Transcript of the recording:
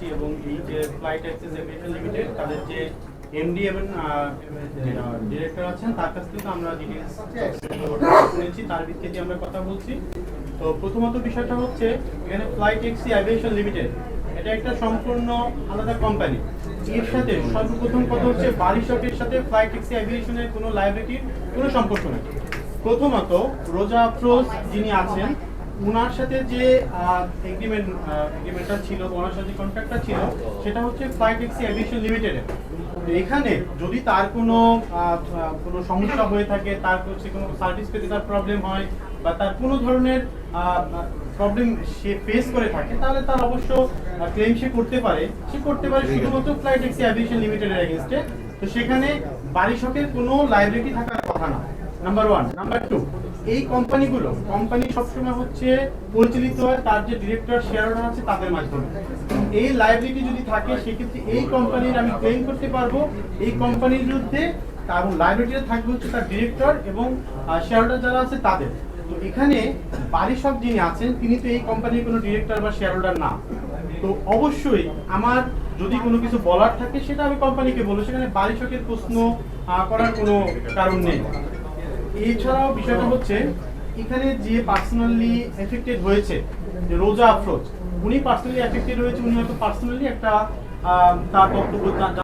করছি এবং এই যে ফ্লাইট অ্যাক্সেস এভিয়েশন লিমিটেড তাদের যে এমডি এবং ডিরেক্টর আছেন, তার কাছ থেকে আমরা ডিটেলস শুনেছি, তার ভিত্তিতে আমরা কথা বলছি। তো প্রথমত বিষয়টা হচ্ছে, এখানে ফ্লাইট এক্সি অ্যাভিয়েশন লিমিটেড এটা একটা সম্পূর্ণ আলাদা কোম্পানি এর সাথে সর্বপ্রথম কথা হচ্ছে বারিশকের সাথে ফ্লাইট এক্সি অ্যাভিয়েশনের কোনো লাইব্রেরির কোনো সম্পর্ক নেই। প্রথমত রোজা আফরোজ যিনি আছেন ওনার সাথে যে এগ্রিমেন্ট এগ্রিমেন্টটা ছিল ওনার সাথে কন্ট্রাক্টটা ছিল, সেটা হচ্ছে ফ্লাইট এক্সি অ্যাভিয়েশন লিমিটেডের এখানে যদি তার কোনো কোনো সমস্যা হয়ে থাকে, তার হচ্ছে কোনো সার্ভিস পেতে তার প্রবলেম হয় বা তার কোনো ধরনের প্রবলেম সে ফেস করে থাকে, তাহলে তার অবশ্য ক্লেম সে করতে পারে। সে করতে পারে শুধুমাত্র ফ্লাইট এক্সি অ্যাভিয়েশন লিমিটেডের এগেনস্টে তো সেখানে বারিশকের কোনো লাইব্রেরি থাকার কথা না। নাম্বার ওয়ান নাম্বার টু এই কোম্পানিগুলো, কোম্পানি সবসময় হচ্ছে পরিচালিত হয়, তার যে ডিরেক্টর শেয়ার আছে তাদের মাধ্যমে। এই লাইবিলিটি যদি থাকে, সেক্ষেত্রে এই কোম্পানির আমি ক্লেম করতে পারব। এই কোম্পানির বিরুদ্ধে তার লাইবিলিটিতে থাকবে হচ্ছে তার ডিরেক্টর এবং শেয়ার হোল্ডার যারা আছে তাদের। তো এখানে বারিশক যিনি আছেন, তিনি তো এই কোম্পানির কোনো ডিরেক্টর বা শেয়ার হোল্ডার না। তো অবশ্যই আমার যদি কোনো কিছু বলার থাকে, সেটা আমি কোম্পানিকে বলব। সেখানে বারিশকের প্রশ্ন করার কোনো কারণ নেই। এছাড়াও বিষয়টা হচ্ছে, এখানে যে পার্সোনালি এফেক্টেড হয়েছে, যে রোজা আফরোজ, উনি পার্সোনালি এফেক্টেড হয়েছে, উনি হয়তো পার্সোনালি একটা তার বক্তব্য